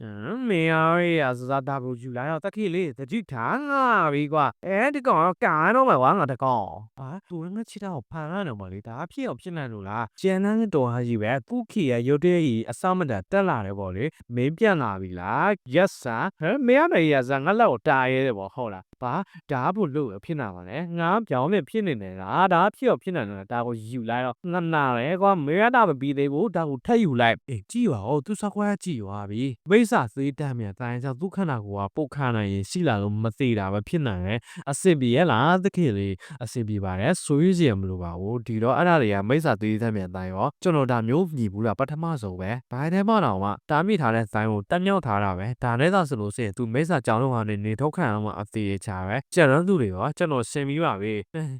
ဟမ် မင်းအားရစစတာကိုယူလာတော့တခိလေးတတိထားငါပြီကွာအဲဒီကောင်တော့ကာတော့မှာကွာငါတကောင်ဟာသူငါချစ်တော့ဖန်ရတော့မလေးဒါဖြစ်အောင်ဖြစ်နိုင်လို့လားကျန်တဲ့တော်ဟာကြီးပဲကုခီရဲ့ရုတ်တရက်ကြီးအစမတန်တက်လာတယ်ပေါ့လေမင်းပြန်လာပြီလား yes sir ဟမ်မင်းအမေရစငါလောက်တာရဲတယ်ပေါ့ဟုတ်လားဘာဒါဘလို့လို့ဖြစ်နေပါလဲငါပြောင်းနေဖြစ်နေတယ်လားဒါဖြစ်အောင်ဖြစ်နေတယ်ဒါကိုယူလိုက်တော့ငါနာတယ်ကွာမင်းရတာမပြီးသေးဘူးဒါကိုထပ်ယူလိုက်အေးကြည့်ပါဦးသူစကွာကြည့်သွားပြီမိစ္ဆာသေးတမ်းမြန်တိုင်းကြောင့်ဒုက္ခနာကိုကပုတ်ခနိုင်ရင်ရှိလာလို့မသေးတာပဲဖြစ်နိုင်တယ်အစ်စ်ပြေရလားတခေလေးအစ်စ်ပြေပါတယ်ဆိုရစီရမလို့ပါဘူးဒီတော့အဲ့ဒါတွေကမိစ္ဆာသေးတမ်းမြန်တိုင်းရောကျွန်တော်ဒါမျိုးမြည်ဘူးလားပထမဆုံးပဲဘာတဲမတော့မှတားမိထားတဲ့ဇိုင်းကိုတက်မြောက်ထားတာပဲဒါနဲ့သာဆိုလို့ရှိရင်သူမိစ္ဆာကြောင်တော့ဟာနေနေထုတ်ခံအောင်မှအသေးချာပဲကျန်တဲ့သူတွေရောကျွန်တော်ရှင်းပြီးပါပြီ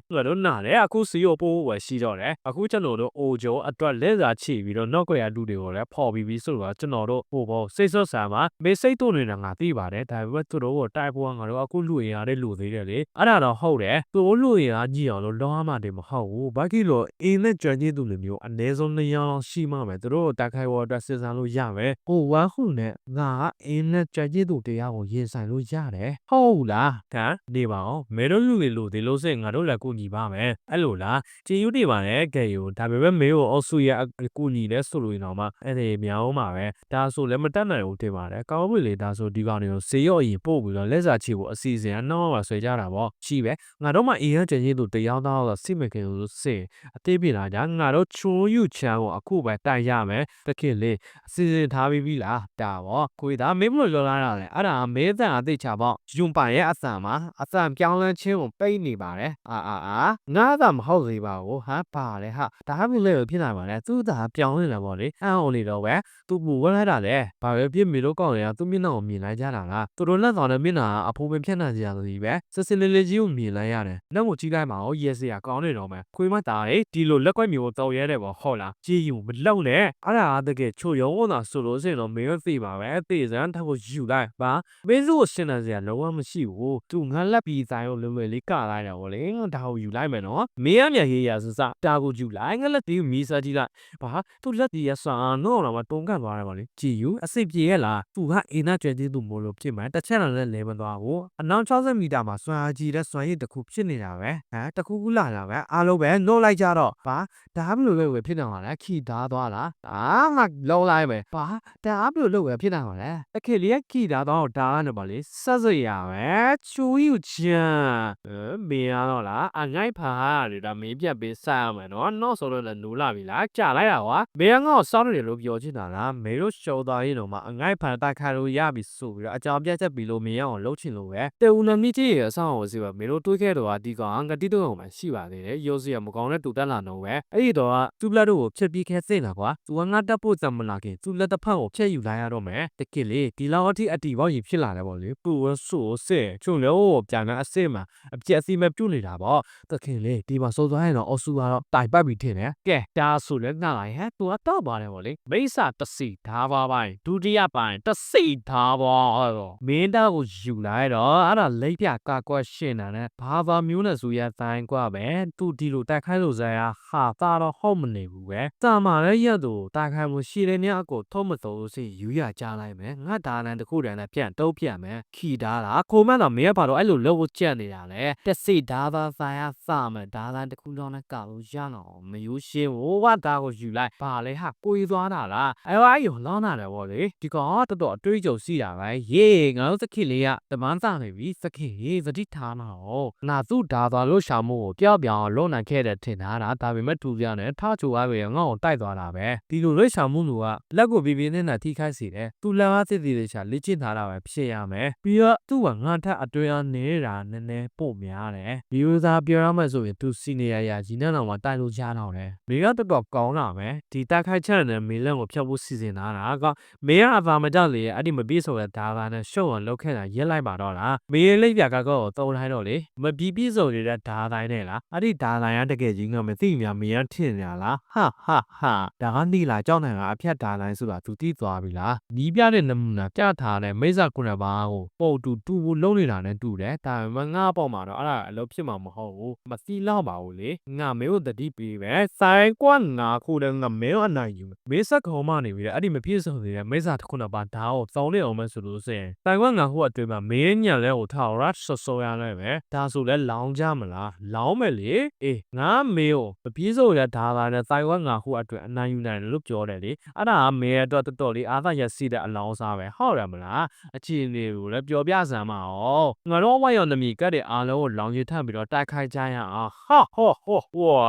သူတို့နားတယ်အခုစီကိုပိုးဝယ်ရှိတော့တယ်အခုကျွန်တော်တို့အိုဂျိုအတွက်လက်စာချီပြီးတော့နောက်ကွယ်ရလူတွေကိုလည်းဖော်ပြီးပြီးဆိုတော့ကျွန်တော်တို့ဟိုဘောစိတ်ဆော့ဆာမှာမေစိတ်တို့နေတာငါသိပါတယ်ဒါပေမဲ့သူတို့ကိုတိုက်ဖို့ကငါတို့အခုလူရင်ရတဲ့လူသေးတယ်လေအဲ့ဒါတော့ဟုတ်တယ်သူတို့လူရင်ကကြည့်အောင်လို့လောမှတည်းမဟုတ်ဘူးဘာကြီးလို့အင်းနဲ့ကြွကြီးသူလိုမျိုးအ ਨੇ ဆုံးနှစ်ယောက်လောက်ရှိမှမယ်သူတို့ကိုတိုက်ခိုက်ဖို့အတွက်စဉ်းစားလို့ရမယ်ဟိုဝမ်းခုနဲ့ငါကအင်းနဲ့ကြွကြီးသူတရားကိုရင်ဆိုင်လို့ရတယ်ဟုတ်လားဒါနေပါအောင်မဲတို့လူတွေလို့ဒီလို့စင်ငါတို့လည်းကိုညီပါမယ်အဲ့လိုလားကြည်ယူနေပါနဲ့ကဲယူဒါပေမဲ့မေကိုအော်ဆူရအကူညီလဲဆိုလို့ရင်တော့မှအဲ့ဒီမြောင်းမှာပဲဒါဆိုလည်းမတက်နိုင်ဘူးတင်ပါတယ်ကောင်းပြီလေဒါဆိုဒီကောင်တွေကိုစေရော့ရင်ပို့ပြီးတော့လက်စာချီဖို့အစီအစဉ်ကနောက်မှဆွဲကြတာပေါ့ရှိပဲငါတို့မှအေးရကျင်းကြီးတို့တရားသားတော့စိမခင်လို့စင်အသေးပြလာကြငါတို့ချိုးယူချမ်းကိုအခုပဲတိုက်ရမယ်တခင်လေးအစီအစဉ်ထားပြီးပြီလားဒါပေါ့ကိုသားမင်းမလို့လောလာတာလေအဲ့ဒါမဲတန်အသိချပေါ့ယွန်ပိုင်ရဲ့အဆန်မှာအဆန်ပြောင်းလဲခြင်းကိုပိတ်နေပါတယ်အာအာအာငါသာမဟုတ်သေးပါဘူးဟာပါလေဟာဒါမှမဟုတ်လေဖြစ်နိုင်ပါလေသူသာပြောင်းနေတာပေါ့လေအံ့ဩနေတော့ပဲသူပူဝဲလိုက်တာလေဘာပဲဖြစ်မီလို့ကောက်နေတာသူမျက်နှာကိုမြင်လိုက်ကြတာလားသူတို့လက်ဆောင်တဲ့မျက်နှာကအဖိုးပဲဖြတ်နိုင်ကြရသည်ပဲစစ်စစ်လေးလေးကြီးကိုမြင်လိုက်ရတယ်လက်ကိုကြည့်လိုက်မှာရောရဲစရာကောင်းနေတော့မယ်ခွေးမသားလေဒီလိုလက်ကွက်မျိုးကိုတော်ရဲတယ်ပေါ့ဟုတ်လားကြည်ယူမလောက်နဲ့အဲ့ဒါအတကယ်ချိုရုံးတာဆိုလို့စင်တော့မင်းသိပါပဲသိစမ်းထပ်ကိုယူလိုက်ပါမင်းစုကိုရှင်းတယ်စရာလုံးဝမရှိဘူးသူငါလက်ပြီးဆိုင်ကိုလွယ်လွယ်လေးကလိုက်တာပေါ့လေဒါကိုယူလိုက်မယ်နော်မင်းအမြရေးရစစဒါကိုယူလိုက်ငါလက်တီးကိုမီးစားကြည့်လိုက်ဘာသူလက်တီးရဆာတော့တော့မတုံးကန်သွားတယ်ပေါ့လေကြည်ယူအစ်စ်ပြေရဲ့လားသူကအိနာကျွဲသေးသူမို့လို့ဖြစ်မှန်တစ်ချက်လည်းလဲမသွားဘူးအနောက်60မီတာမှာစွမ်းအားကြီးတဲ့စွမ်းရည်တစ်ခုဖြစ်နေတာပဲဟမ်တစ်ခုခုလာတာပဲအားလုံးပဲနှုတ်လိုက်ကြတော့ဘာဒါဘလို့လဲဝယ်ဖြစ်နေမှာလဲခီသားသွားလားအာငါလုံးလိုက်မယ်ဘာဒါဘလို့လဲဝယ်ဖြစ်နေမှာလဲအခေလေးခီသားတော့ဒါကနေပါလေဆက်စရပဲချူယူချမ်းအဲမင်းရတော့လားအငိုက်ဖာရတယ်ဒါမင်းပြတ်ပေးစားရမယ်နော်နောက်ဆိုတော့လည်းနူလာပြီလားကြာလိုက်တာကွာမင်းကငါ့ကိုစောင်းနေတယ်လို့ပြောချင်တာလားမေတို့ရှော်သားရင်တော့မှအငိုက်ဖန်တိုက်ခိုက်လို့ရပြီဆိုပြီးတော့အကြောင်းပြချက်ပြီးလို့မင်းအောင်လှုပ်ချင်လို့ပဲတေဦးနမီကြီးရဲ့အဆောင်ကိုစီပါမေတို့တွေးခဲ့တော့ဒီကောင်ငတိတော့မှရှိပါသေးတယ်ရိုးစီရမကောင်းတဲ့တူတက်လာတော့ပဲအဲ့ဒီတော့သူ့ဘလက်တို့ကိုဖြစ်ပြီးခဲစိတ်လာကွာသူကငါတက်ဖို့စံမလာခင်သူ့လက်တစ်ဖက်ကိုဖျက်ယူလိုက်ရတော့မယ်တကစ်လေဒီလောက်အထိအတီပေါက်ကြီးဖြစ်လာတယ်ပေါ့လေပူဝဆိုးစစ်ချုံလို့ပြန်လာအစ်စ်မှာအပြက်စီမဲ့ပြုတ်နေတာပေါ့တခင်လေဒီမှာစိုးသွားရင်တော့အော်ဆူကတော့တိုင်ပတ်ပြီးထင်တယ်ကဲဒါဆိုလဲငါလိုက်ဟဲ့သူကတော့ပါတယ်ပေါ့လေမိစ္ဆာတစီဓာပါပိုင်းဒုတိယပိုင်းတစီဓာပါအဲ့တော့မင်းသားကိုယူလိုက်တော့အဲ့ဒါလိပ်ပြကာကွက်ရှင်တာနဲ့ဘာဘာမျိုးနဲ့ဆိုရတိုင်းကွာပဲသူဒီလိုတိုက်ခိုင်းလို့ဇာရဟာတာတော့ဟုတ်မနေဘူးပဲတာမာလည်းရက်သူတိုက်ခိုင်းမှုရှိတဲ့ညအကိုထုံးမတော်လို့စီယူရကြလိုက်မယ်ငါဒါနန်တခုတည်းနဲ့ပြန်တုံးပြန်မယ်ခီတာလားခိုမန်းတော့မင်းကဘာတော့အဲ့လိုလှုပ်ဖို့ကြက်နေတာလဲတစီဓာပါဆိုင်ရစမယ်ဒါနန်တခုတော့နဲ့ကောက်လို့ရတော့မယူရှင်းဟိုဝတာကိုယူလိုက်ဘာလဲဟာကိုကြီးသွားတာလားအဲ့ဝါယူလောင်းတာတယ်ဗောလေဒီကောင်ကတော်တော်အတွေးကြုံစီတာပဲယေငါတို့စခိလေးကတမန်းစားနေပြီစခိစတိထားနာဟောနာသူ့ဓာသွားလို့ရှာမှုကိုပြော့ပြောင်လုံနိုင်ခဲ့တဲ့ထင်တာဒါပေမဲ့သူပြနဲ့ထားချိုအားပဲငါ့ကိုတိုက်သွားတာပဲဒီလိုလွှဲရှာမှုလူကလက်ကိုပြပြနဲ့နဲ့ထိခိုက်စေတယ်သူလက်အားစစ်သေးသေးချာလေ့ကျင့်ထားတာပဲဖြစ်ရမယ်ပြီးတော့သူ့ကငါထက်အတွင်းအားနေတာနည်းနည်းပို့များတယ်ဒီဥစားပြောရမယ်ဆိုရင်သူစီနီယာယာကြီးနဲ့တော့မှတိုက်လို့ချတော့တယ်မိကတော်တော်ကောင်းတာပဲဒီတိုက်ခိုက်ချက်နဲ့မီလန်ကိုဖျောက်ဖို့စီစဉ်ထားတာကမေရအသာမကြလေအဲ့ဒီမပြေဆိုတဲ့ဒါကနဲ့ရှုပ်အောင်လုပ်ခဲ့တာရက်လိုက်ပါတော့လားမေရလိပ်ပြကောက်ကိုတုံးလိုက်တော့လေမပြေပြေဆိုနေတဲ့ဓာတိုင်းနဲ့လားအဲ့ဒီဓာတိုင်းကတကယ်ကြီးငါမသိမြမေရထင်ညာလားဟာဟာဟာဒါကနီလာကြောက်နိုင်ကအဖျက်ဓာတိုင်းဆိုတာသူသိသွားပြီလားနီးပြတဲ့နမူနာပြထားတဲ့မိစ္ဆာကုဏဘာကိုပို့တူတူဖို့လုံးနေတာနဲ့တူတယ်ဒါပေမဲ့ငါပေါ့မှာတော့အဲ့ဒါအလုပ်ဖြစ်မှာမဟုတ်ဘူးမစီလောက်ပါဘူးလေငါမေကိုတတိပေးပဲဆိုင်ကွာငါခုတည်းငါမေကိုအနိုင်ယူမေဆက်ခေါ်မနေပြီလေအဲ့ဒီမပြည့်စုံသေးတဲ့မိစ္ဆာတစ်ခုတော့ပါဓာတ်ကိုကိုစောင်းနေအောင်မယ်ဆိုလို့ဆိုရင်တိုင်ဝမ်ငါဟိုအတွင်းမှာမင်းညံလဲကိုထားရဆော့ဆော်ရလိုက်ပဲဒါဆိုလဲလောင်းကြမလားလောင်းမယ်လေအေးငါမေကိုမပြေးစိုးရဒါသာနဲ့တိုင်ဝမ်ငါဟိုအတွက်အနိုင်ယူနိုင်တယ်လို့ပြောတယ်လေအဲ့ဒါကမေအတွက်တော်တော်လေးအားသာရစီတဲ့အလောင်းစားပဲဟုတ်တယ်မလားအခြေအနေကိုလည်းပြောပြစမ်းပါအောင်ငါတို့ဝိုင်းရောင်နမီကတ်တဲ့အားလုံးကိုလောင်းရထပ်ပြီးတော့တိုက်ခိုက်ကြရအောင်ဟာဟောဟောဝါ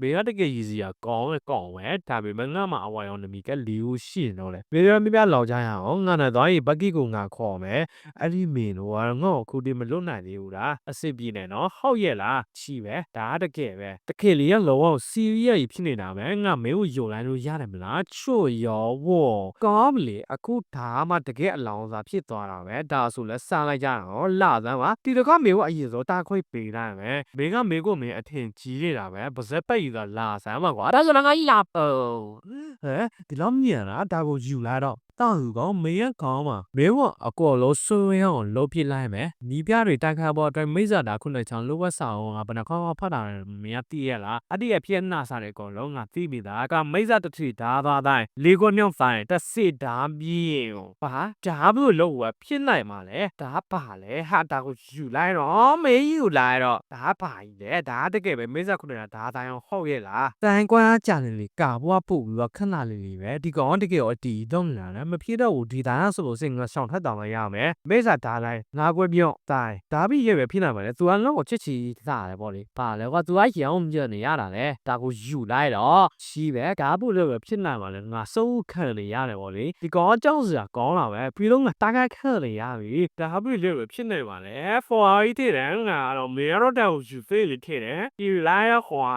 ဘေးကတကယ်ရည်စီကကောင်းပဲကောင်းပဲဒါပေမဲ့ငါမှအဝိုင်းရောင်နမီကလီကိုရှိနေတော့လေဘေးရမြပြလောင်ကြရအောင်ငါနဲ့သွားရင်ဘက်ကီကိုငါခေါ်မယ်အဲ့ဒီမင်းတို့ကငေါ့ခုတည်းမလွတ်နိုင်သေးဘူးလားအစ်စ်ပြေနေနော်ဟုတ်ရဲ့လားရှိပဲဒါကတကယ်ပဲတကယ်လေးကလောကစီရီယက်ဖြစ်နေတာပဲငါမင်းကိုယုံလိုက်လို့ရတယ်မလားချွတ်ရောဝေါ်ကောင်းမလေအခုဒါမှတကယ်အလောင်းစားဖြစ်သွားတာပဲဒါဆိုလဲစားလိုက်ကြတော့လာစမ်းပါဒီတခါမေကိုအရင်ဆုံးတာခွိပေးလိုက်မယ်မင်းကမေကိုမင်းအထင်ကြီးနေတာပဲပါဇက်ပိတ်ယူတာလာစမ်းပါကွာဒါဆိုလည်းငါကြီးလာပေါ့ဟဲ့ဒီလောက်မြင်လားဒါကိုယူလာတော့တောက်ယူကောင်မေရကောင်းပါမင်းကအကောလုံးဆွေးရအောင်လှုပ်ပြလိုက်မယ်နီးပြတွေတိုက်ခါပေါ်အတွက်မိစ္ဆာတာခုနှစ်ချောင်းလိုဝက်ဆောင်ကဘယ်နှခေါက်ဖတ်တာလဲမင်းကသိရလားအတိအပြည့်နာစားတဲ့ကောင်လုံးငါသိပြီသားကမိစ္ဆာတတိဓာသွားတိုင်းလေကိုမြောက်ဆိုင်တစ်စစ်ဓာပြေးဘာဓာဘလို့လို့ဝဖြစ်နိုင်မှာလဲဓာပါလဲဟာဒါကိုယူလိုက်တော့မေးယူလိုက်တော့ဓာပါကြီးလေဓာတကယ်ပဲမိစ္ဆာခုနှစ်ဓာတိုင်းအောင်ဟုတ်ရဲ့လားတန်ကွာကြတယ်လေကာဘွားပို့ပြီးတော့ခဏလေးလေးပဲဒီကောင်တကယ်ရောဒီတော့လာတယ်မဖြစ်တော့ဘူးဒီတိုင်းဆိုလို့စင်ငါဆောင်ထက်တောင်မရမယ်မိစ္ဆာဓာလိုက်ငါကွဲပြော့တိုင်းဓာပြီးရဲ့ပဲဖြစ်နိုင်ပါလေသူကလုံးကိုချစ်ချီစားတယ်ပေါ့လေပါလေကွာသူကရောင်းမြနေရတာလေဒါကိုယူလိုက်တော့ရှိပဲဓာဖို့လို့ပဲဖြစ်နိုင်ပါလေငါစိုးခံနေရတယ်ပေါ့လေဒီကောင်ကြောက်စရာကောင်းလာပဲပြီးတော့ငါတာကခက်နေရပြီဓာပြီးလို့ပဲဖြစ်နေပါလေဖော်ရီတဲ့ငါတော့မေရတော့တော့ယူဖေးလေထဲတယ်ဒီလာရခွာ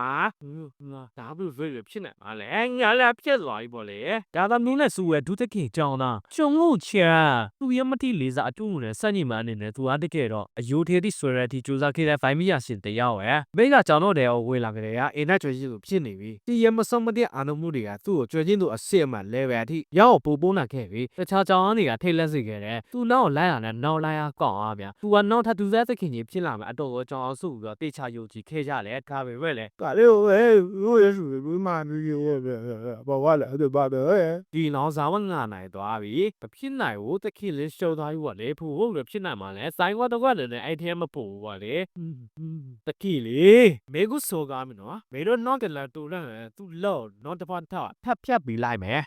ငါဓာပြီးဖေးလေဖြစ်နေပါလေငါလည်းဖြစ်သွားပြီပေါ့လေဒါသာမျိုးနဲ့စူရဲ့ဒုတကိကြောင်းသားကျုံလို့ချာသူရမတိလေးစားအတူတူနဲ့စက်ညင်မအနေနဲ့သူအားတကယ်တော့အယိုသေးတိဆွဲရတဲ့ကြိုးစားခဲ့တဲ့ဖိုင်မီယာရှင်တယောက်ရဲ့မိကကြောင်တော့တယ်ဝေးလာကြတယ်ကအင်းနဲ့ကျွေးကြီးကိုဖြစ်နေပြီဒီရမစုံမတဲ့အာနမှုတွေကသူ့ကိုကျွေးချင်းသူအစ်အမှ level အထိရောက်ပူပိုးလာခဲ့ပြီတခြားကြောင်အားတွေကထိတ်လက်စေခဲ့တယ်သူနောက်လိုက်ရတဲ့နောက်လိုက်ရကောင်းအားဗျသူကနောက်ထပ်သူစားသခင်ကြီးဖြစ်လာမယ်အတော်ကိုကြောင်အောင်စုပြီးတော့တေချာယုံကြည်ခဲ့ကြတယ်ဒါပဲပဲလေဒါလေးကိုပဲရိုးရစုဘူးမှမျိုးရိုးပဲဘာဝလဲအဲ့ဒါပါပဲဒီလောင်စာဝငါနိုင်သွားပြီမဖြစ်နိုင်ဘူးတခင်လေးရှုံသွားပြီပေါ့လေဖူဟုတ်လို့ဖြစ်နိုင်မှာလဲစိုင်းကွာတော့လည်းအဲ့ထဲမပူဘူးပေါ့လေတခင်လေးမေကုစောကားမနော်မေတို့နောက်ကလာတူလန့်သူ့လော့နော်တပတ်ထပ်ဖြတ်ဖြတ်ပြီးလိုက်မယ်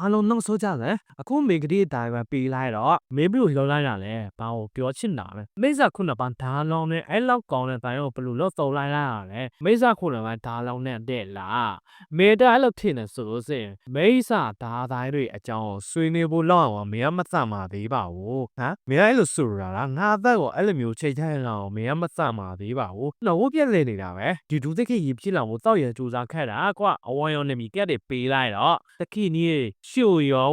အားလုံးနှုတ်ဆိုးကြတယ်အခုမေကတိအတိုင်းပဲပေးလိုက်တော့မေဘလို့လောက်လိုက်တာလဲဘာကိုပြောချင်တာလဲမိစ္ဆာခုနပန်းဓာလောင်းနဲ့အဲ့လောက်ကောင်းတဲ့တိုင်းကိုဘလို့လို့သုံးလိုက်လိုက်ရလဲမိစ္ဆာခုနပန်းဓာလောင်းနဲ့တဲ့လားမေတာအဲ့လိုထင်နေဆိုလို့စင်မိစ္ဆာဓာတိုင်းတွေအကြောင်းကိုဆွေးနွေးဖို့လောက်အောင်မေကမသက်မှာသေးပါဘူးဟမ်မေကအဲ့လိုဆိုရတာငါအသက်ကိုအဲ့လိုမျိုးချိန်ထိုင်လောက်အောင်မေကမသက်မှာသေးပါဘူးနှုတ်ပြက်လေနေတာပဲဒီဒုသခိကြီးဖြစ်လာဖို့တောက်ရစူးစားခဲ့တာကွာအဝါရောနေမီကက်တွေပေးလိုက်တော့တခိနီးရှို့ရော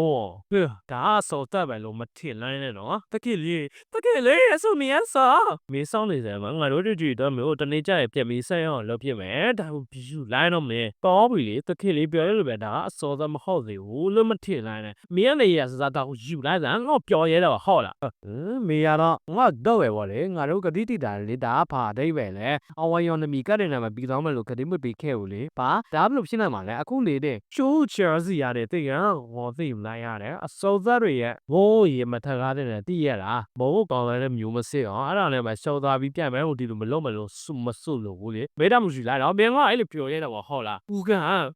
ဟဲ့ဒါအစောတက်ပဲလို့မထင်လိုက်နဲ့နော်တခိလေးတခိလေးအဆူမီအစောမင်းဆောင်နေစမ်းမငါတို့တို့ကြည့်တော့မျိုးတနေ့ကျရင်ပြက်ပြီးဆက်ရအောင်လုပ်ပြမယ်ဒါကိုပြူလိုက်တော့မင်းပေါ်ပြီလေတခိလေးပြောရလို့ပဲဒါအစောသက်မဟုတ်သေးဘူးလို့မထင်လိုက်နဲ့မင်းလည်းရစစားတော့ယူလိုက်စမ်းငါပြောရဲတော့ဟုတ်လားဟမ်မေရတော့ငါတော့ပဲဗောလေငါတို့ကတိတိတာလေဒါဖာအတိတ်ပဲလေအဝါယောနမီကတဲ့နာမပြီးတော့မလို့ကတိမပေးခဲ့ဘူးလေပါဒါဘလို့ဖြစ်နေမှာလဲအခုလေတဲ့ချိုးချာစီရတဲ့တိတ်ရဟောသိမလိုက်ရတယ်အစောသက်တွေရဲ့ဘိုးရေမထက်ကားတဲ့နဲ့တိရလားဘိုးကောင်းတဲ့မျိုးမစစ်အောင်အဲ့ဒါလည်းပဲရှော့သွားပြီးပြန်မယ်ဟိုဒီလိုမလုံးမလို့စုမစုလို့ဘူးလေမေတ္တာမရှိလိုက်တော့ဘင်ကအဲ့လိုပြောရတာပေါ့ဟုတ်လားဦးက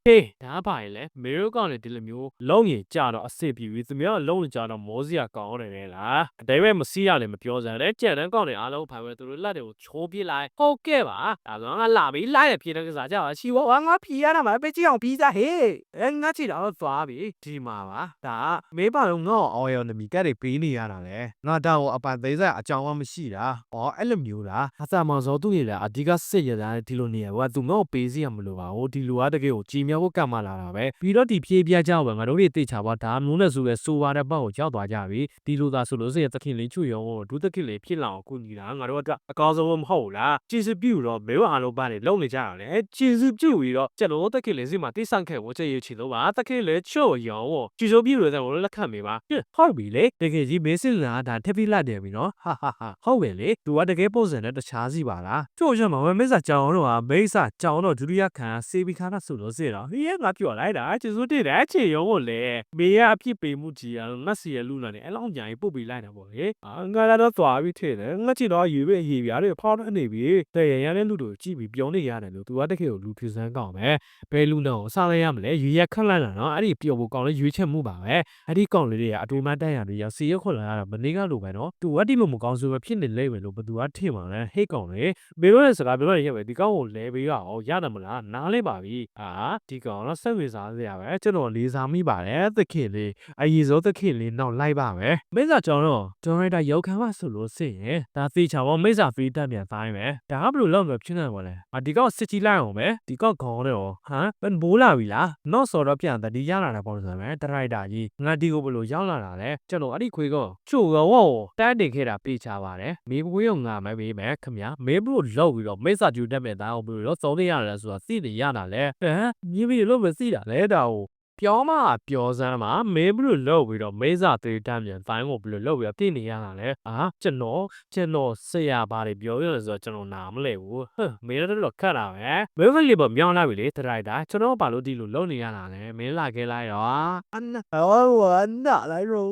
ဟေးဒါပါရင်လေမေရိုကောင်လည်းဒီလိုမျိုးလုံးရင်ကြတော့အစ်ပြီးပြီသူများလုံးရင်ကြတော့မောစရာကောင်းတယ်လေလားအတိတ်ပဲမစီးရလည်းမပြောစမ်းတဲ့ကြံတန်းကောင်တွေအားလုံးဖိုင်ပဲသူတို့လက်တွေကိုချိုးပြလိုက်ဟုတ်ကဲ့ပါဒါဆိုငါလာပြီးလိုက်ရပြေတဲ့ကစားကြပါချီဝါငါဖြီရတာမှာပဲကြည့်အောင်ပြီးသားဟေးအဲငါချီတော့သွားပြီဒီမှာပါဒါမေးပါတော့ငါ့အော်ယောနမီကတ်တွေပေးနေရတာလေငါတောက်အပန်သေးစားအကြောင်းမှမရှိတာဩအဲ့လိုမျိုးလားအစာမောင်စောသူ့ရလေအဓိကစစ်ရတာဒီလိုနေရဘာသူငါ့ကိုပေးစီရမလို့ပါဟိုဒီလူကတကယ်ကိုကြည်မြောက်ဖို့ကံမလာတာပဲပြီးတော့ဒီဖြေးပြကြအောင်ပဲငါတို့တွေသိချပါဒါမျိုးနဲ့ဆိုလဲစိုးပါတဲ့ဘက်ကိုကြောက်သွားကြပြီဒီလိုသာဆိုလို့စရသခင်လေးချွေရောဒုသခင်လေးဖြစ်လာအောင်ကုညီတာငါတို့ကအကောင်းဆုံးမဟုတ်လားကျေစုပြုတော့မေဝအားလုံးပါနေလုံနေကြရလေကျေစုပြုပြီးတော့ကျွန်တော်သခင်လေးစီမှာတိဆန့်ခဲ့ဖို့ချေရချီလို့ပါသခင်လေးချို့ရောအောင်ဟောကြည်စိုးပြည့်လို့တဲ့ဘောလက်ခံမေးပါဟင်ဟုတ်ပြီလေတကယ်ကြီးမေးစစ်လာတာထက်ပြီးလက်တယ်ပြီနော်ဟာဟာဟာဟုတ်ပဲလေသူကတကယ်ပုံစံနဲ့တခြားစီပါလားကျို့ချက်မှာမေးစာကြောင်တော့ဟာမေးစာကြောင်တော့ဒုတိယခံစေဘီခါနာဆိုလို့စေတော့ဟေးငါပြောလိုက်တာကျည်စိုးတည်တယ်အခြေရုံကိုလေမေးရအဖြစ်ပေမှုကြီးအောင်ငတ်စီရလူနာနေအဲ့လောက်ညာကြီးပုတ်ပြီးလိုက်တာပေါ့လေအာငါကတော့သွားပြီးထည့်တယ်ငါချစ်တော့ယူပဲရေးပြရတယ်ဖောင်းနေပြီတဲ့ရရတဲ့လူတို့ကြည့်ပြီးပြောနေရတယ်လို့သူကတကယ်ကိုလူဖြူစမ်းကောင်းပဲဘယ်လူတော့စားလိုက်ရမလဲရွေရက်ခက်လိုက်တာနော်အဲ့ဒီပျော်ဖို့ကောင်းလဲရွေးချက်မှုပါပဲအဲ့ဒီကောင်းလေးတွေကအတူမတက်ရပြီးရစီရက်ခွန်လာရတာမနေကလိုပဲနော်သူကတိလို့မကောင်းဆိုပဲဖြစ်နေလိမ့်မယ်လို့ဘသူကထင်ပါလဲဟေ့ကောင်းလေဘေလို့တဲ့စကားပြောရရင်ပဲဒီကောင်းကိုလဲပေးရအောင်ရတယ်မလားနားလဲပါပြီအာဒီကောင်တော့ဆက်ဝေစားစရာပဲကျွန်တော်လေးစားမိပါတယ်သခင်လေးအရင်ဆုံးသခင်လေးနောက်လိုက်ပါမယ်မိစ္ဆာကျွန်တော်ကျွန်တော်ဒါရောက်ခံပါဆိုလို့စိရင်ဒါသေချာပေါ့မိစ္ဆာဖရီတက်ပြန်တိုင်းပဲဒါကဘယ်လိုလုပ်မလဲဖြစ်နေပါလဲအာဒီကောင်စစ်ကြီးလိုက်အောင်ပဲဒီကောင်ခေါင်းတော့ဟမ်ဘယ်ဘိုးလာပြီလားတော့ဆိုတော့ပြန်တတိရလာတာပေါ့ဆိုမယ်တရိုက်တာကြီးငါဒီကိုဘယ်လိုရောက်လာတာလဲကျွန်တော်အဲ့ဒီခွေးကောချို့ကောဝေါတန်းတင်ခဲ့တာပြေးချပါတယ်မေးခွေးကငါမပေးမယ်ခမညာမေးဘလို့လောက်ပြီးတော့မိစ္ဆာကျူတက်မဲ့သားအောင်ဘယ်လိုသုံးနေရတယ်ဆိုတာသိနေရတာလဲဟမ်မြင်းပြီးလို့မသိတာလဲဒါကို ပြောမှပြောစမ်းမှာမင်းဘလို့လောက်ပြီးတော့မေးစာသေးတမ်းပြန်တိုင်းကိုဘလို့လောက်ပြီးတော့ပြင်နေရတာလဲအာကျွန်တော်ကျွန်တော်ဆရာပါတယ်ပြောရဆိုတော့ကျွန်တော်နားမလဲဘူးဟမ်မင်းတို့တော့ခတ်တာပဲမင်းကလေးပေါ့မြောင်းလာပြီလေတရိုက်တာကျွန်တော်ဘာလို့ဒီလိုလုံနေရတာလဲမင်းလာခဲ့လိုက်တော့အနဟောဝါနာလိုက်ရော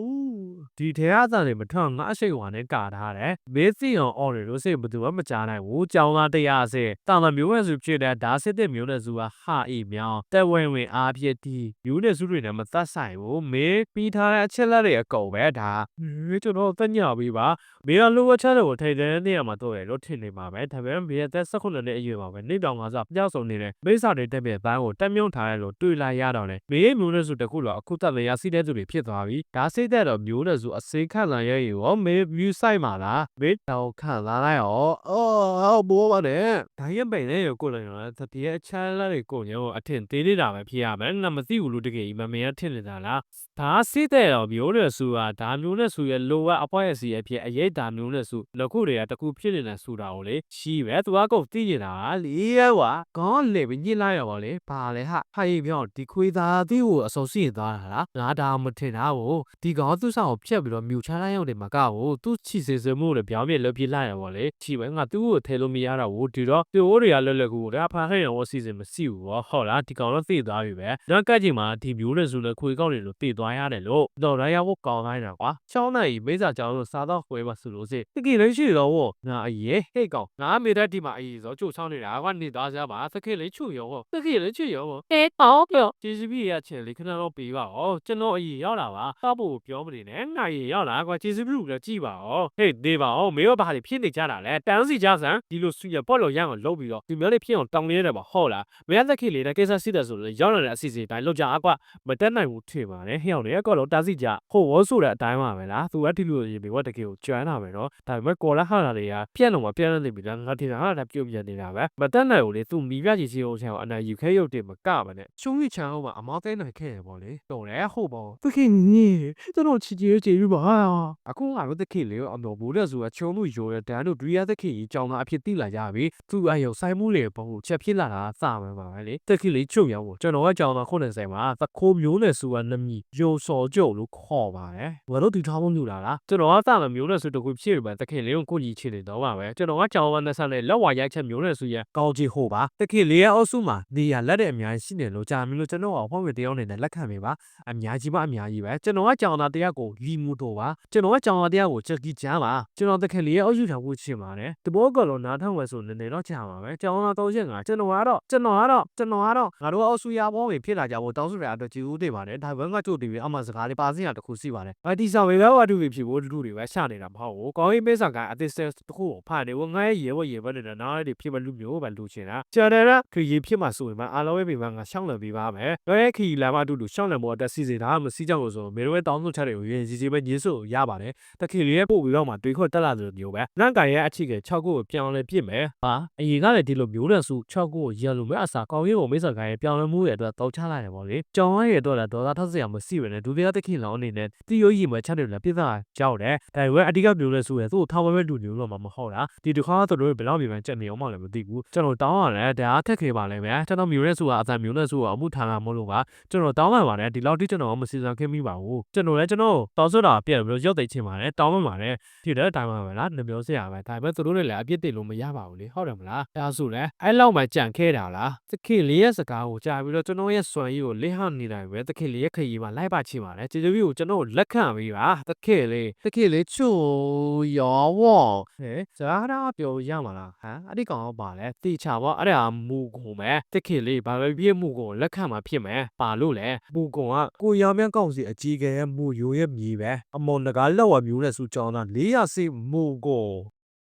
ဒီထဲအသံတွေမထွက်ငါအရှိတ်ဟွာနဲ့ကာထားတယ်မေးစီအောင်အော်တယ်လို့စိတ်ဘယ်သူမှမကြားနိုင်ဘူးကြောင်းသားတရားစေတာမမျိုးနဲ့စုဖြစ်တဲ့ဒါစစ်တဲ့မျိုးနဲ့စုကဟာအိမြောင်းတက်ဝင်ဝင်အားဖြစ်ဒီမျိုးနဲ့စုတွေနဲ့မသက်ဆိုင်ဘူးမေးပြီးထားတဲ့အချက်လက်တွေအကုန်ပဲဒါဟေးကျွန်တော်တက်ညပြီးပါမေးကလိုဝချက်တွေကိုထိတဲ့နေရာမှာတော့တယ်လို့ထင်နေပါပဲဒါပေမဲ့မေးရဲ့သက်၁၉နှစ်အရွယ်ပါပဲနေတောင်ကစားပြောက်ဆုံးနေတဲ့မိစ္ဆာတွေတက်ပြဘန်းကိုတက်မြုံထားရလို့တွေ့လာရတော့လေမေးမျိုးနဲ့စုတခုတော့အခုတက်လေရစီတဲ့သူတွေဖြစ်သွားပြီဒါစိတ်သက်တော့မျိုးနဲ့စုအစိခန့်လာရဲ့ရောမေး view site မှာလားမေးတော့ခံလာလိုက်ရောအော်ဟောဘောပါနဲ့ဒါရင်ပိန်နဲ့ရကိုလည်းရောတတိယ channel တွေကိုညောအထင်သေးနေတာပဲဖြစ်ရမယ်ငါမသိဘူးလို့တကယ်ကြီးမမေရထင်နေတာလားဒါစိတ်သက်တော့မျိုးနဲ့စုကဒါမျိုးနဲ့စုရဲ့ lower အပွားရဲ့စီအဖြစ်အရေးဒါမျိုးနဲ့စုလခုတွေကတခုဖြစ်နေတာဆိုတာကိုလေရှိပဲသူကကုန်သိနေတာလေရဲ့ကွာခေါင်းလေပြီးညစ်လိုက်ရောလေဘာလဲဟာဟာရင်ပြောဒီခွေးသားသီးကိုအစုံစီရင်သွားတာလားငါဒါမထင်တာကိုဒီကောင်သူ့ဆောင်ကိုဖြတ်ပြီးတော့မြူချမ်းလိုက်ရုံနဲ့မကဘူးသူ့ချီစေစမှုတွေပြောင်းပြလွတ်ပြလိုက်ရပါလေချီပဲငါသူ့ကိုထဲလို့မရတော့ဘူးဒီတော့သူ့တွေကလွတ်လပ်ကူဒါဖာဟဲ့ရောစီစဉ်မရှိဘူးဟောဟုတ်လားဒီကောင်တော့သိသွားပြီပဲနောက်ကကြည့်မှာဒီမျိုးနဲ့ဆိုလဲခွေကောက်နေလို့သိသွားရတယ်လို့တော့ရရဖို့ကောင်းလိုက်တာကွာချောင်းနိုင်မိစ္ဆာကြောင်လို့စားတော့ခွေပါဆိုလို့စိတကယ်လည်းရှိတော့ဟောငါအရေးဟဲ့ကောင်ငါမေတဲ့ဒီမှာအရေးစောချို့ချောင်းနေတာကနေသားကြပါသခေလေးချူရောဟောသခေလေးချူရောဟောအဲဟောပြောကျေစီပြီရချင်လေးခဏတော့ပေးပါဦးကျွန်တော်အရေးရောက်လာပါတောက်ဖို့ပြောမနေနဲ့ငါအရေးရောက်လာကွာကျေစီပြီကိုလည်းကြည့်ပါဦးဟေးသေးပါဦးမေရောဘာတွေဖြစ်နေကြတာလဲတန်းစီကြစမ်းဒီလိုဆူရပေါ့လို့ရအောင်လုပ်ပြီးတော့ဒီမျိုးလေးဖြစ်အောင်တောင်းနေရတယ်ပါဟုတ်လားမရသက်ခေလေးတဲ့ကိစ္စရှိတယ်ဆိုလို့ရောက်လာတဲ့အစီအစဉ်တိုင်းလောက်ကြအကွာမတက်နိုင်ဘူးထင်ပါတယ်ဟဲ့အောင်လေအကောတော့တားစီကြဟိုဝေါ်ဆိုတဲ့အတိုင်းပါပဲလားသူကဒီလိုရေဘေကတကယ်ကိုကျွမ်းတာပဲနော်ဒါပေမဲ့ကော်လာဟာလာတွေကပြက်လုံးမပြက်နေပြီလားငါထင်တာဟာပြုတ်ပြနေတာပဲမတက်နိုင်ဘူးလေသူမိပြကြီးစီအောင်ချောင်းအနာယူခဲရုပ်တင်မကပါနဲ့ရှုံးကြီးချမ်းအောင်မှာအမောင်းသိမ်းနိုင်ခဲ့ရပေါ့လေတော်တယ်ဟုတ်ပေါ့သခင်ကြီးကျွန်တော်ချီချီချီပြီးပါအခုငါတို့တခင်လေးကိုအမောဘူးတဲ့ဆိုကချုံလို့ရိုးတဲ့တန်းတို့ဒရီယာတခင်ကြီးကြောင်းသားအဖြစ်သိလာကြပြီသူအယုံဆိုင်မှုလေဘုံကိုချက်ဖြစ်လာတာစမှန်ပါပဲလေတခင်လေးချုပ်ရောကျွန်တော်ကကြောင်းသားခုနှစ်ဆိုင်မှာသခိုးမျိုးနဲ့ဆိုကနမီယုံစော်ကြုံလို့ခေါ်ပါတယ်ဘယ်လိုဒီထားဖို့ညူလာလားကျွန်တော်ကစမှမျိုးနဲ့ဆိုတခုဖြစ်ပြီတခင်လေးကိုကိုကြီးချစ်နေတော့ပါပဲကျွန်တော်ကကြောင်းသားနဲ့ဆက်နဲ့လက်ဝါရိုက်ချက်မျိုးနဲ့ဆိုရကောင်းကြီးဟိုပါတခင်လေးရဲ့အုပ်စုမှာနေရလက်တဲ့အများကြီးရှိနေလို့ကြာမလို့ကျွန်တော်ကဖောက်ဝေတယောက်နေနဲ့လက်ခံမိပါအများကြီးပါအများကြီးပဲကျွန်တော်ကကြောင်းသားတယောက်ကိုလီမူတော့ပါကျွန်တော်ကကြောင်းသားတယောက်ကိုချက်ကြီးချမ်းပါကျွန်တော်တခင်လေးရဲ့အုပ်စုထားဖို့ချင်ပါတယ်တဘောကလောနားထောင်ဝယ်ဆိုနည်းနည်းတော့ကြာပါပဲကြောင်းသားတော့ချက်ငါကျွန်တော်ကတော့ကျွန်တော်ကတော့ကျွန်တော်ကတော့ငါတို့ကအုပ်စုရဘောဝင်ဖြစ်လာကြဖို့တောင်းဆိုရတဲ့ကြည့်ဦးတင်ပါတယ်ဒါဘက်ကကြိုတင်ပြီးအမှစကားလေးပါစင်ရတခုစီပါတယ်အဒီဆောင်ဝေကဝတူဖြစ်ဖို့တူတူတွေပဲရှာနေတာမဟုတ်ဘူးကောင်းရေးပေးဆောင်ကအသစ်ဆက်တခုကိုဖာနေဝငါရဲ့ရေဝရေဘနဲ့နားလေးဖြစ်မလူမျိုးပဲလူချင်တာကျန်တယ်ကခရီးဖြစ်မှဆိုရင်မအားလုံးပဲပြမငါရှောင်းလည်ပေးပါမယ်တော့ရဲ့ခရီးလာမတူတူရှောင်းလည်ဖို့အတွက်စီစဉ်တာမစီကြောက်လို့ဆိုမေတို့ရဲ့တောင်းဆိုချက်တွေကိုရင်းစီစီကြီးပဲညင်းစို့ရပါတယ်တခင်လေးရဲ့ပို့ပြီးတော့မှတွေးခွတ်တက်လာတယ်မျိုးပဲနန့်ကန်ရဲ့အချစ်က6ခုကိုပြောင်းလဲပြစ်မယ်ဟာအရင်ကလည်းဒီလိုမျိုးနဲ့စု6ခုကိုရလိုမဲ့အစာကောင်းရေးကိုမိတ်ဆက်ခိုင်းရဲ့ပြောင်းလဲမှုရဲ့အတွက်တောက်ချလိုက်တယ်ပေါ့လေကြောင်ရရဲ့အတွက်လည်းဒေါသထက်စရာမရှိပဲနဲ့ဒုတိယတခင်လောင်းအနေနဲ့တီယိုရီမှာချက်တယ်လည်းပြစ်သားကြောက်တယ်ဒါပေမဲ့အဓိကမျိုးလဲစုရဲ့သူ့ကိုထောက်ပဲပဲလူမျိုးတော့မှမဟုတ်တာဒီတစ်ခါသူတို့ဘယ်လောက်ပြန်ချက်နေအောင်မှလည်းမသိဘူးကျွန်တော်တောင်းရတယ်ဒါအားထက်ခေပါလဲမယ်ကျွန်တော်မျိုးနဲ့စုကအသံမျိုးနဲ့စုကအမှုထမ်းလာမလို့ကကျွန်တော်တောင်းပန်ပါတယ်ဒီလောက်ထိကျွန်တော်မစီစဉ်ခဲ့မိပါဘူးကျွန်တော်လည်းကျွန်တော်တောင်းဆိုတာပြည့်ပြီးရုပ်သိချင်ပါတယ်တောင်းပန်ပါတယ်ဖြစ်တဲ့အတိုင်းပါပဲလားနှမျိုးစရာပဲဒါပေမဲ့သူတို့လည်းအပြစ်တင်လို့မရပါဘူးလေဟုတ်တယ်မလားအဲဒါဆိုလဲအဲ့လောက်မှကြံခဲ့တာလားသခင်လေးရဲ့စကားကိုကြားပြီးတော့ကျွန်တော်ရဲ့စွမ်းရည်ကိုလိဟနေတိုင်းပဲသခင်လေးရဲ့ခရီးမှာလိုက်ပါချင်ပါတယ်ကျေကျေပြီးကိုကျွန်တော်လက်ခံပြီးပါသခင်လေးသခင်လေးချိုရောဝေါဟဲ့စကားတော့ပြောရမှာလားဟမ်အဲ့ဒီကောင်ကပါလဲတေချာပေါ့အဲ့ဒါမူကုန်မယ်သခင်လေးဘာပဲဖြစ်မှုကိုလက်ခံမှာဖြစ်မယ်ပါလို့လဲမူကုန်ကကိုရောင်မြတ်ကောက်စီအကြီးကဲရဲ့မူရိုးရဲ့မြေပဲအမော်နဂါလောက်ဝမျိုးနဲ့စုကြောင်းတာ400စီမူကို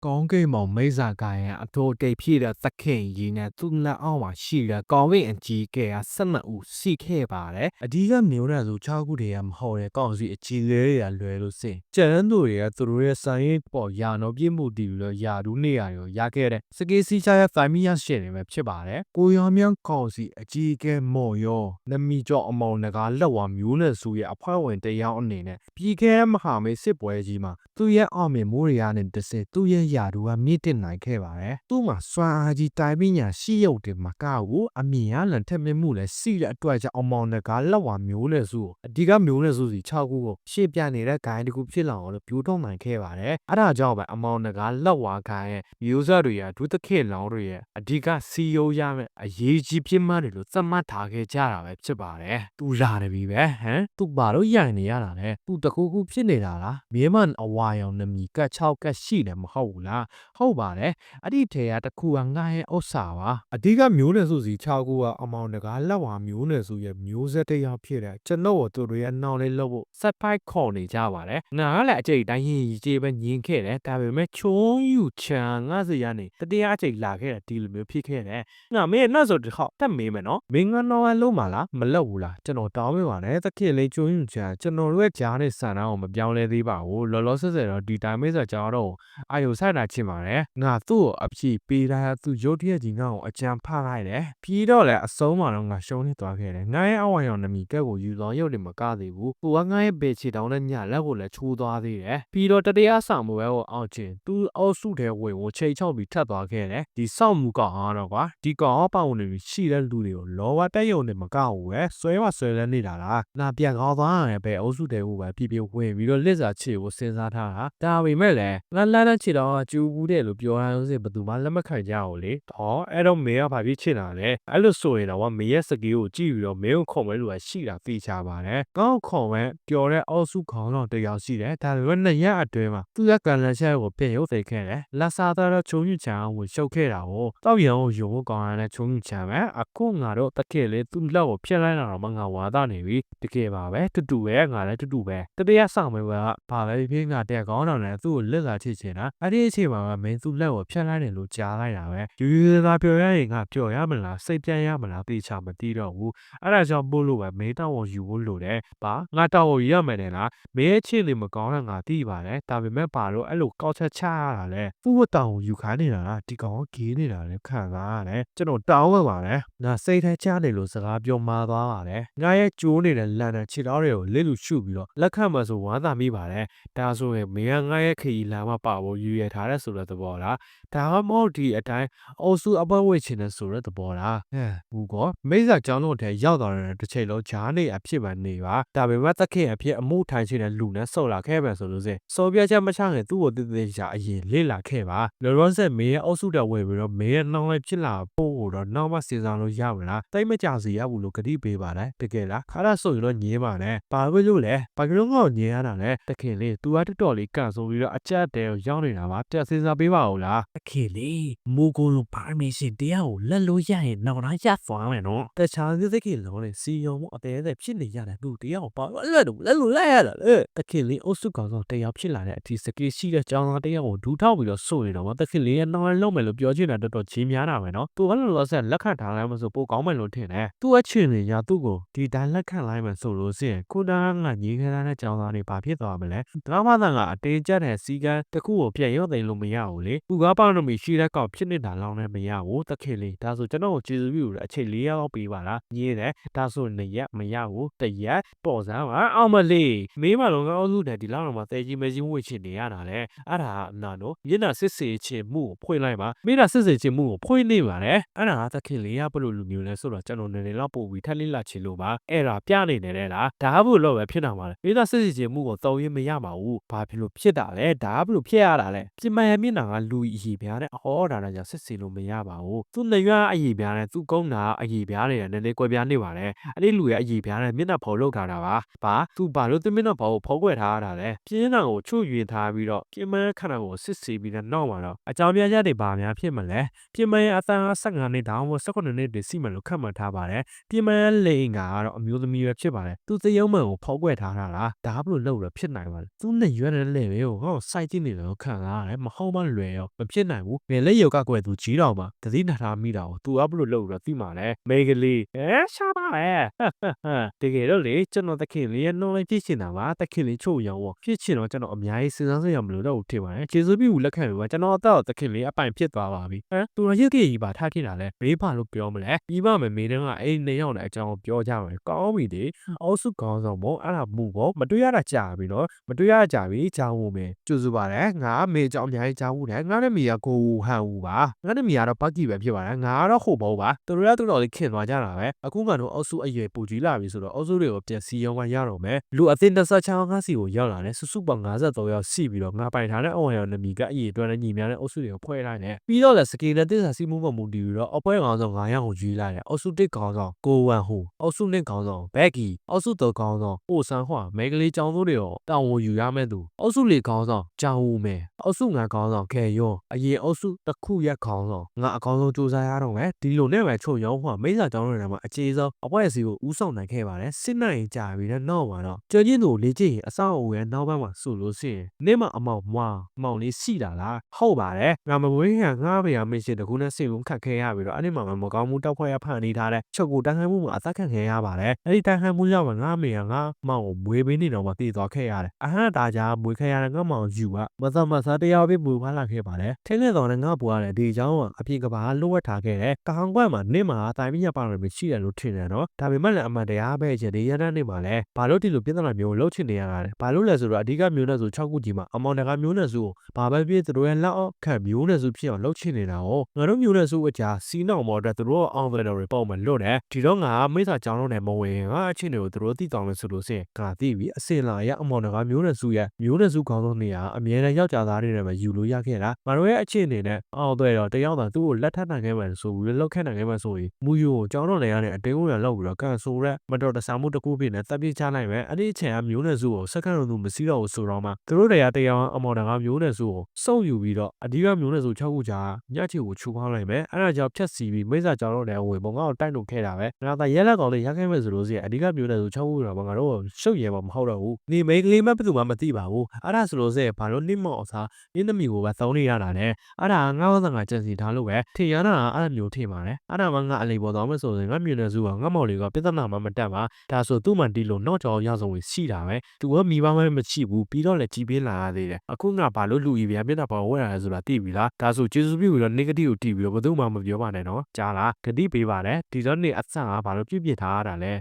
ကောင်းကင်မောင်မိစ္ဆာကရဲ့အထိုတိတ်ဖြစ်တဲ့သခင်ကြီးနဲ့သူ့လက်အောက်မှာရှိတဲ့ကောင်းကင်အကြီးကဲက12ဦးစီခဲ့ပါတယ်အဒီကမျိုးနဲ့ဆို6ခုတည်းကမဟုတ်တဲ့ကောက်စီအကြီးလေးတွေကလွယ်လို့စင်ကျန်သူတွေကသူတို့ရဲ့ဆိုင်ရင်ပေါ်ရာနော်ပြည့်မှုတည်ပြီးတော့ယာဒူးနေရရောရခဲ့တဲ့စကေးစီချာရဲ့ဖိုင်မီယာရှယ်တွေပဲဖြစ်ပါတယ်ကိုရောင်မြတ်ကောက်စီအကြီးကဲမော်ရောနမီကျော်အမော်နဂါလက်ဝါမျိုးနဲ့စုရဲ့အဖွဲ့ဝင်တယောက်အနေနဲ့ပြည်ခဲမဟာမိတ်စစ်ပွဲကြီးမှာသူ့ရဲ့အောင်မြင်မှုတွေကနေတစ်စက်သူ့ရဲ့ယာဒူးကမြင့်တင်နိုင်ခဲ့ပါတယ်သူ့မှာစွမ်းအားကြီးတိုင်ပညာရှိရုပ်တွေမကဘူးအမြင်ရလန်ထက်မြင့်မှုလည်းစီတဲ့အတွက်ကြောင့်အမောင်နဂါလက်ဝါမျိုးနဲ့စုကိုအဓိကမျိုးနဲ့စုစီ6ခုကိုရှေ့ပြနေတဲ့ဂိုင်းတစ်ခုဖြစ်လာအောင်လို့ပြိုးထုတ်နိုင်ခဲ့ပါတယ်အဲဒါကြောင့်ပဲအမောင်နဂါလက်ဝါဂိုင်းရဲ့မျိုးဆက်တွေကဒုသခေလောင်းတွေရဲ့အဓိကစီယိုးရမယ့်အရေးကြီးပြစ်မှတ်တွေလို့သတ်မှတ်ထားခဲ့ကြတာပဲဖြစ်ပါတယ်သူလာတယ်ပြီပဲဟမ်သူဘာလို့ရိုင်နေရတာလဲသူတကူကူဖြစ်နေတာလားမြေမန်အဝါရောင်နမီကတ်6ကတ်ရှိတယ်မဟုတ်ဘူးလားဟုတ်ပါတယ်အဲ့ဒီထဲကတစ်ခုကငါရဲ့ဥစ္စာပါအဓိကမျိုးနယ်စုစီ6ခုကအမောင်တကားလက်ဝါမျိုးနယ်စုရဲ့မျိုးဆက်တစ်ယောက်ဖြစ်တဲ့ကျွန်တော်တို့တွေရဲ့နှောင်းလေးလို့ဖို့ဆက်ဖိုက်ခေါ်နေကြပါတယ်ငါကလည်းအကျိတ်တိုင်းရင်ကြီးပဲညင်ခဲ့တယ်ဒါပေမဲ့ချုံးယူချန်ငါစီရနေတတရားအကျိတ်လာခဲ့တယ်ဒီလိုမျိုးဖြစ်ခဲ့တယ်ငါမင်းနောက်ဆိုတစ်ခေါက်တက်မေးမယ်နော်မင်းကတော့အလုံးမလားမလက်ဘူးလားကျွန်တော်တောင်းပေးပါနဲ့တခင်လေးကျွန်းယူချာကျွန်တော်တို့ရဲ့ကြားနဲ့ဆန်တာကိုမပြောင်းလဲသေးပါဘူးလောလောဆယ်ဆယ်တော့ဒီတိုင်းမေးစကြောင်းတော့အာယုဆိုင်တာချင်ပါတယ်ငါသူ့ကိုအပြည့်ပေးတာသူရုတ်တရက်ကြီးငါ့ကိုအကြံဖလိုက်တယ်ပြီးတော့လည်းအဆုံးမှာတော့ငါရှုံးနေသွားခဲ့တယ်ငါရဲ့အဝါရောင်နမီကက်ကိုယူသွားရုပ်တွေမကသေးဘူးသူကငါရဲ့ဘေချီတောင်းတဲ့ညလက်ကိုလည်းချိုးသွားသေးတယ်ပြီးတော့တတရားဆောင်မှုပဲကိုအောက်ချင်သူအောက်စုထဲဝင်ကိုချိန်ချောက်ပြီးထပ်သွားခဲ့တယ်ဒီစောင့်မှုကောင်အားတော့ကွာဒီကောင်အပေါဝင်နေပြီးရှိတဲ့လူတွေကိုလောဘတက်ယုံနေမကောက်ဘူးပဲဆွဲမဆွဲလဲနေတာလားနာပြန်ကောင်းသွားရတယ်ပဲအုပ်စုတဲကိုပဲပြပြဝင်ပြီးတော့လစ်စာချေကိုစဉ်းစားထားတာဒါပေမဲ့လည်းလန်းလန်းနဲ့ချေတော့ကျူဘူးတဲ့လို့ပြောရအောင်စေဘယ်သူမှလက်မခံကြဘူးလေဟောအဲ့တော့မေကဘာဖြစ်ချင်တာလဲအဲ့လိုဆိုရင်တော့မေရဲ့စကေးကိုကြည့်ပြီးတော့မေကိုခေါ်မဲလို့ရှိတာသိချပါတယ်ကောင်းခေါ်မဲပျော်တဲ့အုပ်စုခေါင်းတော့တယောက်ရှိတယ်ဒါပေမဲ့နှစ်ရက်အတွင်းမှာသူကကန်လန်ချက်ကိုပြင်ရုပ်သိခဲ့တယ်လက်စားတော့ချုံညချန်ကိုရှုပ်ခဲ့တာကိုတောက်ရုံကိုယုံဖို့ကောင်းရတဲ့ချုံညချန်ပဲအခုငါတို့တကယ်လေသူ့လက်ကိုဖျက်လိုက်တာတော့မငါဝါသနေပြီတကယ်ပါပဲတူတူပဲငါလည်းတူတူပဲတတရားဆောင်မဲကဘာပဲဖြစ်ငါတဲ့ကောင်းတော့လည်းသူ့ကိုလက်လာချစ်ချင်တာအဲ့ဒီအချိန်မှာမင်းသူ့လက်ကိုဖျက်လိုက်တယ်လို့ကြားလိုက်တာပဲယူယူသာပြောရရင်ငါပြောရမလားစိတ်ပြန်ရမလားသိချမသိတော့ဘူးအဲ့ဒါကြောင့်ပို့လို့ပဲမင်းတောင်းကိုယူဖို့လိုတယ်ပါငါတောင်းကိုရမယ်နဲ့လားမင်းရဲ့ချစ်နေမကောင်းတဲ့ငါသိပါတယ်ဒါပေမဲ့ပါတော့အဲ့လိုကောက်ချက်ချရတာလဲသူ့ဝတောင်းကိုယူခိုင်းနေတာလားဒီကောင်ကဂေးနေတာလဲခံစားရတယ်ကျွန်တော်တောင်းဝင်ပါတယ်ငါစိတ်ထဲချနေလို့စကားပြောမှားသွားပါတယ်ငါရဲ့ကြိုးနေတဲ့လန်တဲ့ခြေတော်တွေကိုလစ်လူရှုပြီးတော့လက်ခံမှဆိုဝမ်းသာမိပါတယ်ဒါဆိုရင်မင်းကငါရဲ့ခရီးလမ်းမှာပါဖို့ယူရထားတဲ့ဆိုတဲ့သဘောလားဒါမှမဟုတ်ဒီအတိုင်းအုပ်စုအပွဲဝေချင်တဲ့ဆိုတဲ့သဘောလားဟဲ့ဘူးကောမိစ္ဆာကျောင်းတို့ထဲရောက်သွားတဲ့တစ်ချိန်လုံးဂျားနေအဖြစ်ပဲနေပါဒါပေမဲ့သခင်အဖြစ်အမှုထိုင်ချင်တဲ့လူနဲ့ဆော်လာခဲ့ပဲဆိုလို့စေစောပြချက်မချခင်သူ့ကိုတည်တည်ချာအရင်လေ့လာခဲ့ပါလောလောဆယ်မင်းရဲ့အုပ်စုတော်ဝင်ပြီးတော့မင်းရဲ့နှောင်းလိုက်ဖြစ်လာပို့တော့နောက်မှစဉ်းစားလို့ရမလားတိတ်မကြစီရဘူးလို့ကတိပေးပါတယ်တကယ်လားခါရဆိုရင်တော့ညင်းပါနဲ့ဘာဖြစ်လို့လဲဘာကြောင့်ငေါ့ညင်းရတာလဲတခင်လေး तू ကတော်တော်လေးကန်ဆိုပြီးတော့အကြက်တဲကိုရောက်နေတာပါတက်စဉ်းစားပေးပါဦးလားတခေလေးမူကိုလိုပါမရှင်တရားကိုလက်လို့ရရင်နောက်တိုင်းရသွားမယ်နော်တခြားသကိလုံးနဲ့စီယုံမအသေးသေးဖြစ်နေရတဲ့သူတရားကိုပါအဲ့လိုလဲလို့လိုက်ရတာလေတခင်လေးအုပ်စုကောင်ဆောင်တရားဖြစ်လာတဲ့အထိစကေးရှိတဲ့ကြောင်းသားတရားကိုဒူးထောက်ပြီးတော့ဆိုရင်တော့တခင်လေးရဲ့နောက်လုံးမယ်လို့ပြောချင်တာတော်တော်ကြီးများတာပဲနော်သူကလည်းလောလောဆယ်လက်ခံထားလိုက်မှဆိုပိုကောင်းမယ်လို့ထင်တယ်သူ့အချင်နေညာသူ့ကိုဒီတိုင်းလက်ခံလိုက်မှဆိုလို့ရှိရင်ခုနကငါညီခဲတဲ့ကြောင်းသားတွေဘာဖြစ်သွားမလဲဒရမာသံကအတေးကျတဲ့စီကန်းတစ်ခုကိုပြန်ရုပ်သိမ်းလို့မရဘူးလေသူကပါရမီရှိတဲ့ကောင်ဖြစ်နေတာလောင်းလည်းမရဘူးတခင်လေးဒါဆိုကျွန်တော်ကိုကျေးဇူးပြုလို့အချိန်၄ရက်လောက်ပေးပါလားညင်းတယ်ဒါဆိုနှစ်ရက်မရဘူးတစ်ရက်ပေါ်စမ်းပါအောင်မလေးမင်းမလုံးကောင်းစုနဲ့ဒီလောက်တော့မှတဲကြီးမဲကြီးဝှေ့ချင်နေရတာလေအဲ့ဒါကအနာတို့မျက်နှာစစ်စေချင်မှုကိုဖွင့်လိုက်ပါမျက်နှာစစ်စေချင်မှုကိုဖွင့်နေပါလေအဲ့ဒါကတခင်လေးရဘလို့လူမျိုးလဲဆိုတော့ကျွန်တော်နည်းနည်းလောက်ပို့ပြီးထက်လေးလာချင်လို့ပါအဲ့ဒါပြနေတယ်လားဒါကဘလို့ပဲဖြစ်တာပါလေမျက်နှာစစ်စေချင်မှုကိုတုံရင်မရပါဘူးဘာဖြစ်လို့ဖြစ်တာလဲဒါကဘလို့ဖြစ်ရတာလဲပြင်မရမျက်နှာကလူအည်ပြားတဲ့ဟောဒါတော့ကြောင့်စစ်စေလို့မရပါဘူးသူနှစ်ရွာအည်ပြားတဲ့သူကုန်းတာအည်ပြားတွေနည်းနည်းကွဲပြားနေပါတယ်အဲ့ဒီလူရဲ့အည်ပြားတဲ့မျက်နှာဖော်လောက်ထားတာပါဘာသူဘာလို့သူမျက်နှာဖော်ကိုဖော်ခွဲထားရတာလဲပြင်းတာကိုချွတ်ယူထားပြီးတော့ပြင်မခန္ဓာကိုစစ်စေပြီးတော့နောက်မှာတော့အကြောင်းပြချက်တွေဘာများဖြစ်မလဲပြင်မရဲ့အသံ15နှစ်တောင်မှ18နှစ်တွေစီမံလို့ခတ်မှတ်ထားပါတယ်ပြင်မရဲ့လိန်ကတော့အမျိုးသမီးပဲဖြစ်ပါတယ်သူသရုံးမှန်ကိုဖော်ခွဲထားတာလားဒါဘလို့လောက်ရဖြစ်နိုင်ပါလဲသူနဲ့ရွက်တဲ့လေပဲကိုဟောစိုက်ကြည့်နေလို့ခံစားရတယ်မဟုတ်မှလွယ်ရောမဖြစ်နိုင်ဘူးငယ်လက်ရုပ်ကကွယ်သူကြီးတော်မှာတတိနာထားမိတာကိုသူကဘလို့လောက်ရသိမှာလဲမေဂလီအဲရှာပါပဲဟဟဟတကယ်တော့လေကျွန်တော်တခင်လေးရဲ့နှုံးလိုက်ဖြစ်ချင်တာပါတခင်လေးချို့ရောဖြစ်ချင်တော့ကျွန်တော်အများကြီးစဉ်းစားစရာမလိုတော့ဘူးထင်ပါတယ်ကျေးဇူးပြုလက်ခံပြီပါကျွန်တော်အတော့တခင်လေးအပိုင်ဖြစ်သွားပါပြီဟမ်သူရရစ်ကြီးပါထားခဲ့တာလဲဘေးပါလို့ပြောမလဲပြီးပါမယ်မေတန်းကအဲ့နေရောက်တဲ့အကြောင်းကိုပြောကြမယ်ကောင်းပြီလေအောက်စုကောင်းဆောင်ပေါ့အဲ့ဒါမှုပေါ့မတွေ့ရတာကြာပြီနော်မတွေ့ရတာကြာပြီကြောင်းဖို့မယ်ကျူစုပါတယ်ငါမေအကြောင်းအများကြီးကြောင်းဖို့တယ်ငါနဲ့မေကကိုဟန်ဦးပါငါနဲ့မေကတော့ပတ်ကြီးပဲဖြစ်ပါတယ်ငါကတော့ဟိုဘောပါသူတို့ကသူတော်လေးခင်သွားကြတာပဲအခုကတော့အောက်စုအရွယ်ပူကြီးလာပြီဆိုတော့အောက်စုတွေကိုပြန်စီရောင်းကရတော့မယ်လူအသင်း26ချောင်းငါစီကိုရောက်လာတယ်စုစုပေါင်း53ရောက်စီပြီးတော့ငါပိုင်ထားတဲ့အဝရောင်နမီကအရေးအတွက်လည်းညီများတဲ့အုပ်စုတွေကိုဖွဲ့လိုက်တယ်ပြီးတော့လည်းစကေနဲ့တစ္ဆာစီမှုပေါ်မူတည်ပြီးတော့အပွဲကောင်ဆောင်9ယောက်ကိုရွေးလိုက်တယ်အောက်စုတစ်ကောင်ဆောင်ကိုဝမ်ဟူအောက်စုနှစ်ကောင်ဆောင်ဘက်ကီအောက်စု3ကောင်ဆောင်ပိုဆန်ဟွာမဲကလေးចောင်းစိုးတွေကိုတောင်းဝန်ယူရမဲ့သူအောက်စု၄ကောင်ဆောင်ကြောင်ဝူမဲအောက်စု9ကောင်ဆောင်ခဲယောအရင်အောက်စုတစ်ခုရက်ကောင်ဆောင်ငါအကောင်ဆုံးစူးစမ်းရတော့မယ်ဒီလိုနဲ့ပဲချုံရောဟွာမိစ္ဆာကျောင်းတွေမှာအခြေဆုံးအပွဲစီကိုဥဆောင်နိုင်ခဲ့ပါတယ်စစ်နိုင်ကြာပြီးတဲ့နောက်မှာတော့ကျော်ချင်းတို့လေ့ကျင့်ရင်အဆောက်အဦရဲ့နောက်ဘက်မှာဆိုလို့ရှိရင်နေ့မှအမောင်မွာမောင်လေးရှိတာလားဟုတ်ပါတယ်ငါမဝေးခံငါဘေးကမင်းရှင်တကူနဲ့စိတ်ဝင်ခတ်ခဲရပြီးတော့အဲ့ဒီမှာမကောင်းမှုတောက်ခွဲရဖန်နေထားတဲ့ချုပ်ကိုတန်းခိုင်းမှုမှာအသက်ခံခဲ့ရပါတယ်အဲ့ဒီတန်းခိုင်းမှုကြောင့်ငါမေကငါမောင်ကိုမွေးပေးနေတော့မှတည်သွားခဲ့ရတယ်အဟန့်တာကြားမွေးခဲ့ရတဲ့ငါမောင်ယူကမသမဆာတရားပြမူဖားလာခဲ့ပါတယ်ထင်းနေတော်နဲ့ငါပွားတယ်ဒီအကြောင်းကအပြေကဘာလိုဝတ်ထားခဲ့တယ်ကောင်းကွက်မှာနေ့မှာတိုင်ပြီးရပါရမရှိတယ်လို့ထင်တယ်နော်ဒါပေမဲ့လည်းအမှန်တရားပဲချင်ဒီရတဲ့နေ့မှာလဲဘာလို့ဒီလိုပြဿနာမျိုးလှုပ်ချင်နေရတာလဲဘာလို့လဲဆိုတော့အဓိကမျိုးနဲ့ဆို6ခုကြီးမှာအမောင်တကာမျိုးနဲ့ဆိုဘာပဲဖြစ်သူတို့ရဲ့လက်အောက်ခံမျိုးနဲ့ဆိုဖြစ်အောင်လှုပ်ချင်နေတာ哦ငါတို့မျိုးနဲ့ဆိုအကြာစီးနောက်မော်အတွက်သူတို့အောင်တယ်တွေပေါ့မလွတ်တယ်ဒီတော့ငါမိစ္ဆာကြောင်းလုံးနဲ့မဝင်ငါအချင်းတွေကိုသူတို့သိတောင်းလို့ဆိုလို့စင်ငါသိပြီအစင်လာရအမောင်တကာမျိုးနဲ့စုရဲ့မျိုးနဲ့စုခေါင်းဆုံးနေရအမြဲတမ်းယောက်ျားသားတွေနဲ့ပဲယူလို့ရခဲ့တာငါတို့ရဲ့အချင်းအနေနဲ့အောင်တယ်တော့တယောက်သာသူ့ကိုလက်ထပ်နိုင်ခဲ့မှဆိုပြီးလှုပ်ခဲ့နိုင်ခဲ့မှဆိုရင်မူယူကိုကြောင်းတော့နေရတဲ့အတင်းကိုရလောက်ပြီးတော့ကန်ဆိုရက်မတော်တဆမှုတစ်ခုဖြစ်နေတပ်ပြချနိုင်မယ်အဲ့ဒီအချိန်ကမျိုးနဲ့စုကိုစက္ကန့်လုံးသူမစည်းတော့ဘူးဆိုတော့မှသူတို့တွေကတရားအမောင်တကာမျိုးနဲ့စုကိုစုံယူပြီးတော့အဓိကမျိုးနဲ့စု6ခုကြာညချီကိုချူပေါင်းလိုက်မယ်အဲ့ဒါကြောင့်ဖြတ်စီပြီးမိစ္ဆာကြောင်းတော့လည်းဝင်ပုံကတော့တိုက်လို့ခဲ့တာပဲငါသာရဲလက်ကောင်လေးရခဲ့မယ်ဆိုလို့ရှိရင်အဓိကမျိုးနဲ့စု6ခုတော့ငါတို့ရှုပ်ရဲမှာမဟုတ်တော့ဘူးနေမိန်းကလေးမဘယ်သူမှမသိပါဘူးအဲ့ဒါဆိုလို့ရှိရင်ဘာလို့နှိမော့စားနင်းသမီးကိုပဲသုံးနေရတာလဲအဲ့ဒါငါ့ဘာသာငါကြံစီထားလို့ပဲထင်ရတာအဲ့လိုမျိုးထင်ပါတယ်အဲ့ဒါမှငါအလေးပေါ်တော့မဆိုရင်ငါမျိုးနဲ့စုကငါမော်လေးကပြဿနာမှမတက်ပါဒါဆိုသူ့မှဒီလိုနောက်ကြောင်ရဆုံးဝင်ရှိတာပဲသူကမိဘမဲမရှိဘူးပြီးတော့လည်းကြည်ပေးလာရသေးတယ်အခုငါဘာလို့လူကြီးဗျာမျက်နှာပေါ်ဝဲရတယ်ဆိုတာသိပြီလားဒါဆိုကျေးဇူးပြုပြီးတော့ negative ကိုတီးပြီးတော့ဘယ်သူမှမပြောပါနဲ့နော်ကြားလားဂတိပေးပါတယ်ဒီတော့နေအဆန်ကဘာလို့ပြစ်ပြစ်ထားရတာလဲ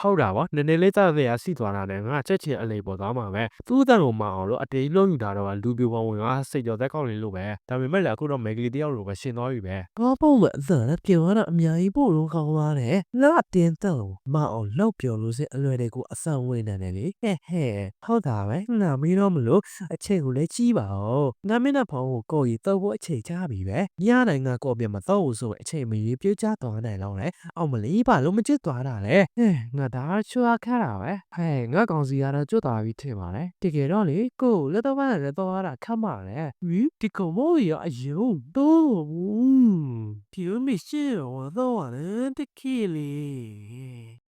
ဟုတ်တာဗောနည်းနည်းလေးသက်သက်ရစီသွားတာနဲ့ငါချက်ချင်အလေးပေါ်သွားမှာပဲသူ့အတန်ကိုမအောင်လို့အတေးလုံးယူတာတော့လူပြိုပေါင်းဝင်ကစိတ်ကြောသက်ကောက်နေလို့ပဲဒါပေမဲ့လည်းအခုတော့မေဂလီတယောက်လိုပဲရှင်သွားပြီပဲကောပုံပဲအသက်နဲ့ပြောရတာအများကြီးပို့လို့ကောင်းပါတယ်။လာတင်းတော့မအောင်လောက်ပြောလို့စအလွယ်တွေကိုအဆန်ဝင်နေတယ်လေ။ဟဲ့ဟဲ့ဟုတ်တာပဲ။ငါမင်းတော့မလို့အချိန်ကိုလည်းကြီးပါဦး။ငါမင်းနဲ့ဖောင်းကိုကိုကြီးတော့ဖို့အချိန်ချပြီပဲ။ညနိုင်ငါကိုပြန်မတော့ဘူးဆိုအချိန်မရွေးပြုတ်ချသွားနိုင်တော့လေ။အောင်မလေးပါလို့မချစ်သွားတာလေ။ဟဲ့ငါဒါချွာခါတာပဲ။ဟဲ့ငါကောင်စီကတော့ကျွတ်သွားပြီထင်ပါလေ။တကယ်တော့လေကိုလက်တော့ပန်းလည်းတော့ရတာခတ်ပါလေ။ဟီဒီကောင်မိုးရအယုံတော့ဘူး။ဒီလိုမရှိတော့တော့ရတယ်တကယ်လေ